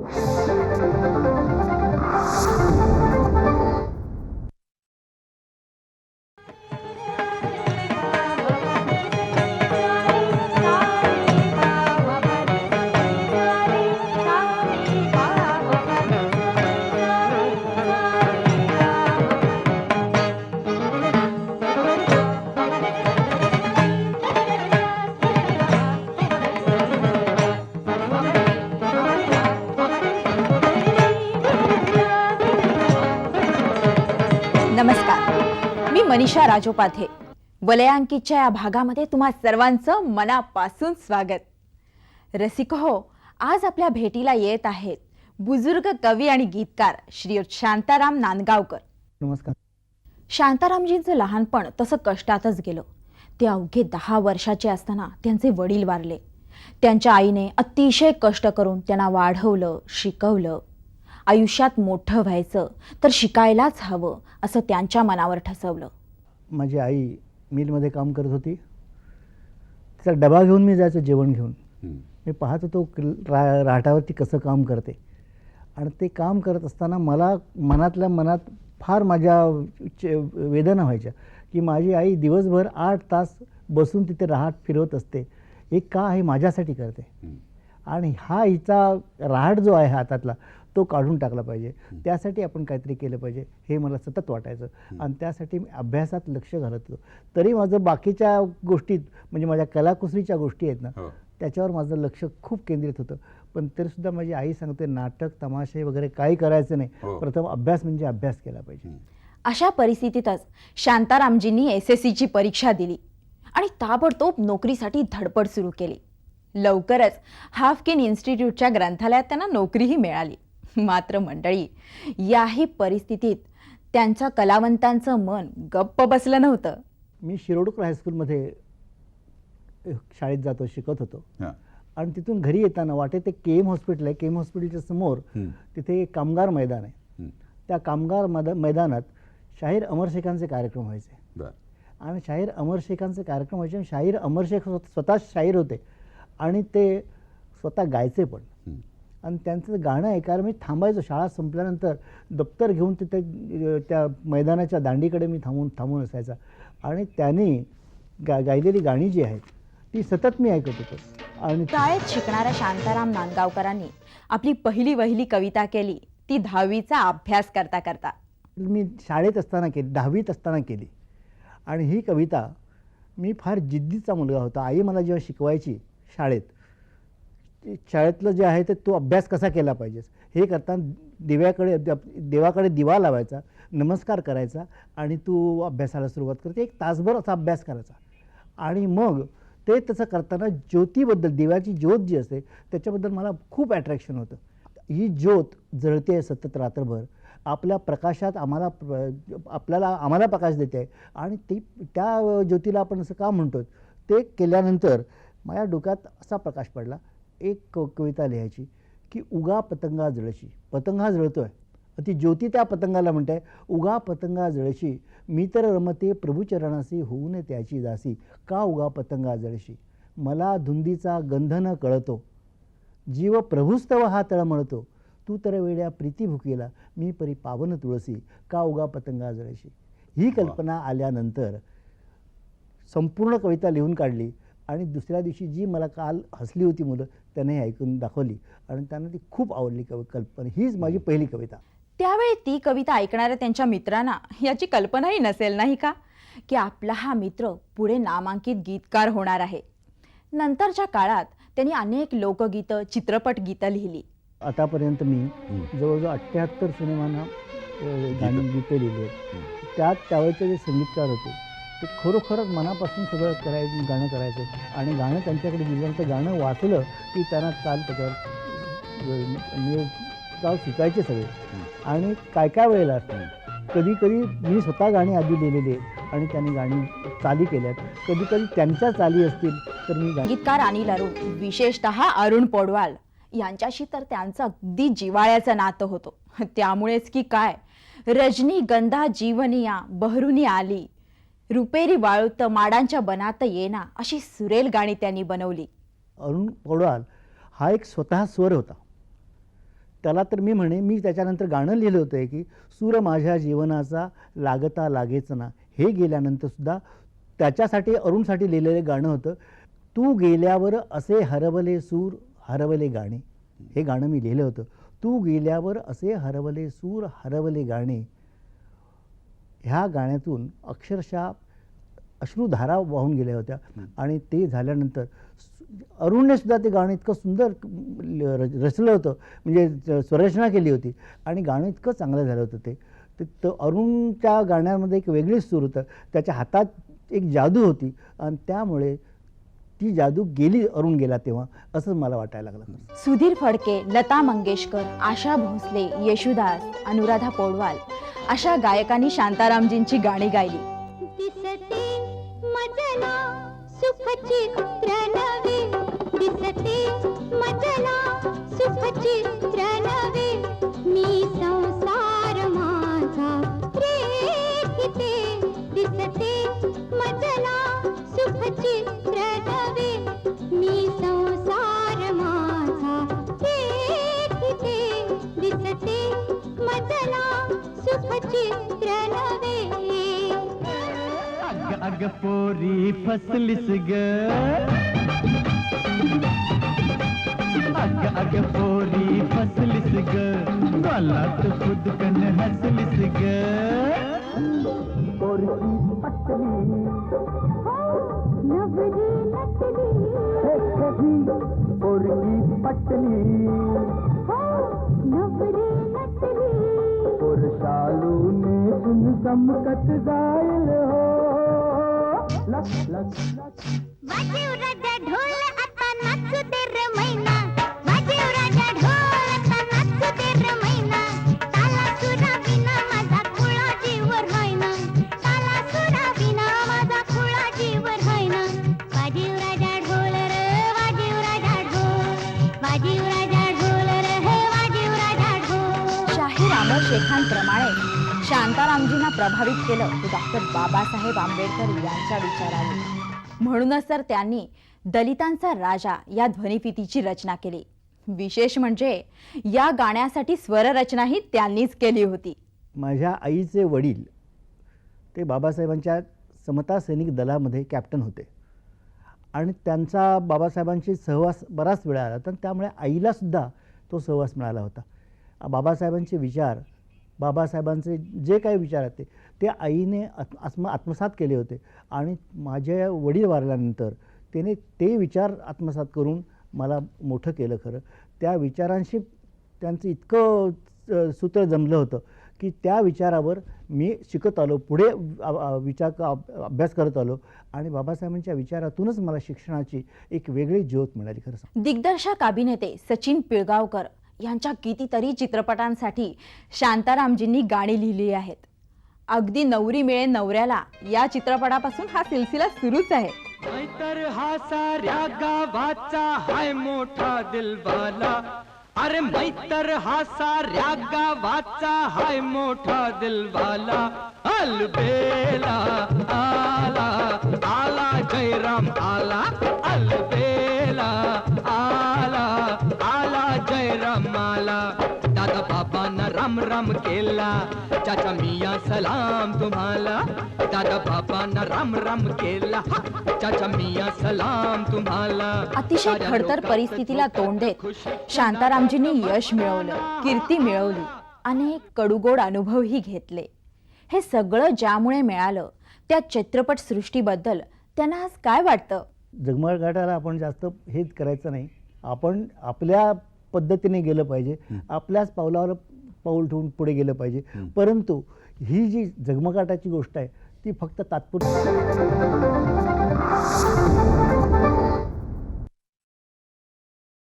नमस्कार मी मनीषा राजोपाध्ये. वलयांकितच्या या भागामध्ये तुम्हा सर्वांचं मनापासून स्वागत. रसिक हो आज आपल्या भेटीला येत आहेत बुजुर्ग कवी आणि गीतकार श्रीयुत शांताराम नांदगावकर. नमस्कार. शांतारामजींचं लहानपण तसं कष्टातच गेलं. ते अवघे दहा वर्षाचे असताना त्यांचे वडील वारले. त्यांच्या आईने अतिशय कष्ट करून त्यांना वाढवलं शिकवलं. आयुष्यात मोठं व्हायचं तर शिकायलाच हवं असं त्यांच्या मनावर ठसवलं. माझी आई मिलमध्ये काम करत होती. तिचा डबा घेऊन मी जायचो जेवण घेऊन. मी पाहत होतो रा राठावरती कसं काम करते. आणि ते काम करत असताना मला मनातल्या मनात फार माझ्या चे- वेदना व्हायच्या की माझी आई दिवसभर आठ तास बसून तिथे राहाट फिरवत असते. हे का हे माझ्यासाठी करते. आणि हा हिचा राहाट जो आहे हातातला तो काढून टाकला पाहिजे. त्यासाठी आपण काहीतरी केलं पाहिजे. हे मला सतत वाटायचं. आणि त्यासाठी मी अभ्यासात लक्ष घालत होतो. तरी माझं बाकीच्या गोष्टीत म्हणजे माझ्या कलाकुसरीच्या गोष्टी आहेत ना हो. त्याच्यावर माझं लक्ष खूप केंद्रित होतं. पण तरीसुद्धा माझी आई सांगते नाटक तमाशे वगैरे काही करायचं नाही. हो. प्रथम अभ्यास म्हणजे अभ्यास केला पाहिजे. अशा परिस्थितीतच शांतारामजींनी एस एस सीची परीक्षा दिली आणि ताबडतोब नोकरीसाठी धडपड सुरू केली. लवकरच हाफकिन इन्स्टिट्यूटच्या ग्रंथालयात त्यांना नोकरीही मिळाली. मात्र मंडळी याही परिस्थितीत त्यांच्या कलावंतांचं मन गप्प बसलं नव्हतं मी शिरोडकर हायस्कूलमध्ये शाळेत जातो शिकत होतो हा. आणि तिथून घरी येताना वाटेत ते के एम हॉस्पिटल आहे के एम हॉस्पिटलच्या समोर. तिथे एक कामगार मैदान आहे. त्या कामगार मैदा मैदानात शाहीर अमर शेखांचे कार्यक्रम व्हायचे बर आणि शाहीर अमर शेखांचे कार्यक्रम व्हायचे आणि शाहीर अमर शेख स्वत- शाहीर होते आणि ते स्वतः गायचे पण. आणि त्यांचं गाणं ऐकायला मी थांबायचो. शाळा संपल्यानंतर दप्तर घेऊन तिथे त्या मैदानाच्या दांडीकडे मी थांबून थांबून असायचा. आणि त्यांनी गा गायलेली गाणी जी आहेत ती सतत मी ऐकत होतो. आणि शाळेत शिकणाऱ्या शांताराम नांदगावकरांनी आपली पहिली वहिली कविता केली. ती दहावीचा अभ्यास करता करता. मी शाळेत असताना केली दहावीत असताना केली. आणि ही कविता मी फार जिद्दीचा मुलगा होता. आई मला जेव्हा शिकवायची शाळेत शाळेतलं जे आहे ते तो अभ्यास कसा केला पाहिजेस हे करताना दिव्याकडे देवाकडे दिवा लावायचा नमस्कार करायचा आणि तू अभ्यासाला सुरुवात करते. एक तासभर असा अभ्यास करायचा. आणि मग ते तसं करताना ज्योतीबद्दल दिव्याची ज्योत जी असते त्याच्याबद्दल मला खूप अट्रॅक्शन होतं. ही ज्योत जळते सतत रात्रभर. आपल्या प्रकाशात आम्हाला आपल्याला आम्हाला प्रकाश देते. आहे आणि ती त्या ज्योतीला आपण असं का म्हणतो ते केल्यानंतर माझ्या डोक्यात असा प्रकाश पडला एक कविता लिहायची की उगा पतंगा जळशी. पतंगा जळतोय. ती ज्योती त्या पतंगाला म्हणते उगा पतंगा जळशी. मी तर रमते प्रभुचरणासी होऊ नये त्याची दासी का उगा पतंगा जळशी? मला धुंदीचा गंध न कळतो. जीव प्रभुस्तव हा तळमळतो. तू तर वेड्या प्रीती भुकेला. मी परी पावन तुळसी. का उगा पतंगा जळशी? ही कल्पना आल्यानंतर संपूर्ण कविता लिहून काढली. आणि दुसऱ्या दिवशी जी मला काल हसली होती मुलं त्यांना ऐकून दाखवली. आणि त्यांना ती खूप आवडली कवि कल्पना. हीच माझी पहिली कविता. त्यावेळी ती कविता ऐकणाऱ्या त्यांच्या मित्रांना याची कल्पनाही नसेल नाही का? की आपला हा मित्र पुढे नामांकित गीतकार होणार आहे. नंतरच्या काळात त्यांनी अनेक लोकगीतं चित्रपट गीतं लिहिली. आतापर्यंत मी. जवळजवळ अठ्ठ्याहत्तर सिनेमांना गीतं. लिहिली आहेत. त्यात त्यावेळेचे जे संगीतकार होते ते खरोखरच मनापासून सगळं करायचं गाणं करायचे आणि गाणं त्यांच्याकडे दिल्यानंतर गाणं वाचलं की त्यांना चाल त्याच्यावर म्हणजे चाल शिकायचे सगळे. आणि काय काय वेळेला कधी कधी मी स्वतः गाणी आधी लिहिलेली आणि त्यांनी गाणी चाली केल्यात. कधी कधी त्यांच्या चाली असतील तर मी गीतकार अनिल अरुण विशेषतः अरुण पौडवाल यांच्याशी तर त्यांचं अगदी जिवाळ्याचं नातं होतं. त्यामुळेच की काय? रजनीगंधा जीवनिया बहरूनी आली. रुपेरी वाळूत माडांच्या बनात येना अशी सुरेल गाणी त्यांनी बनवली. अरुण पौडवाल हा एक स्वतः स्वर होता. त्याला तर मी म्हणे मी त्याच्यानंतर गाणं लिहिलं होतं की सूर माझ्या जीवनाचा लागता लागेच ना. हे गेल्यानंतर सुद्धा त्याच्यासाठी अरुणसाठी लिहिलेलं गाणं होतं तू गेल्यावर असे हरवले सूर हरवले गाणे. हे गाणं मी लिहिलं होतं. तू गेल्यावर असे हरवले सूर हरवले गाणे. ह्या गाण्यातून अक्षरशः अश्रुधारा वाहून गेल्या होत्या. आणि ते झाल्यानंतर अरुणने सुद्धा ते गाणं इतकं सुंदर रचलं होतं. म्हणजे स्वरचना केली होती. आणि गाणं इतकं चांगलं झालं होतं ते. ते तर अरुणच्या गाण्यामध्ये एक वेगळीच सूर होतं. त्याच्या हातात एक जादू होती. आणि त्यामुळे ती जादू गेली अरुण गेला तेव्हा असं मला वाटायला लागलं. सुधीर फडके लता मंगेशकर आशा भोसले येशुदास अनुराधा पौडवाल अशा गायकांनी शांतारामजींची गाणी गायली. पोरी फसलीस ग. अग अग पोरी फसलीस ग. गलात खुदकन हसलीस ग. पोरकी पटली नवरी नटली. पटली हो नवरी नटली पुरुषालूने सुन समकत जायल हो. लक लक लक वाजीव राजा ढोल आता नाचू दे रे मैना वाजीव राजा ढोल आता नाचू दे रे मैना ताला सुरा विना माझा खुळा जीवर होईना. ताला सुरा विना माझा खुळा जीवर होईना. वाजीव राजा ढोल रे वाजीव राजा ढोल. वाजीव राजा ढोल रे हे वाजीव राजा ढोल. शाहीर अमर शेखांप्रमाणे शांतारामजींना प्रभावित केलं. ते डॉक्टर बाबासाहेब आंबेडकर यांच्या विचारांनी. म्हणूनच तर त्यांनी दलितांचा राजा या ध्वनिफितीची रचना केली. विशेष म्हणजे या गाण्यासाठी स्वररचनाही त्यांनीच केली होती. माझ्या आईचे वडील ते बाबासाहेबांच्या समता सैनिक दलामध्ये कॅप्टन होते. आणि त्यांचा बाबासाहेबांशी सहवास बराच वेळा आला तर त्यामुळे आईलासुद्धा तो सहवास मिळाला होता. बाबासाहेबांचे विचार बाबासाहेबांचे जे काही विचार आहेत ते ते आईने आत्म आत्म आत्मसात केले होते. आणि माझ्या वडील वारल्यानंतर त्याने ते विचार आत्मसात करून मला मोठं केलं खरं. त्या विचारांशी त्यांचं इतकं सूत्र जमलं होतं की त्या विचारावर मी शिकत आलो पुढे विचार अभ्यास करत आलो. आणि बाबासाहेबांच्या विचारातूनच मला शिक्षणाची एक वेगळी ज्योत मिळाली खरं दिग्दर्शक अभिनेते सचिन पिळगावकर यांच्या कितीतरी चित्रपटांसाठी शांतारामजींनी गाणी लिहिली आहेत. अगदी नवरी मिळे नवऱ्याला या चित्रपटापासून हा सिलसिला सुरूच आहे. नाहीतर हा साऱ्या गावाचा हाय मोठा दिलवाला. अरे मैतर हा साऱ्या गावाचा हाय मोठा दिलवाला. अलबेला राम केला. चाचा मिया सलाम तुम्हाला. दादा बाबांना राम राम केला. हा, चाचा मिया सलाम तुम्हाला. अतिशय खडतर परिस्थितीला तोंड देत शांतारामजींनी यश मिळवलं कीर्ती मिळवली अनेक कडूगोड अनुभवही घेतले. हे सगळं ज्यामुळे मिळालं त्या चित्रपट सृष्टीबद्दल त्यांना आज काय वाटतं? जगमगाटाला आपण जास्त हेच करायचं नाही. आपण आपल्या पद्धतीने गेलं पाहिजे. आपल्याच पावलावर पाऊल ठेवून पुढे गेलं पाहिजे. परंतु ही जी जगमगाटाची गोष्ट आहे ती फक्त तात्पुरती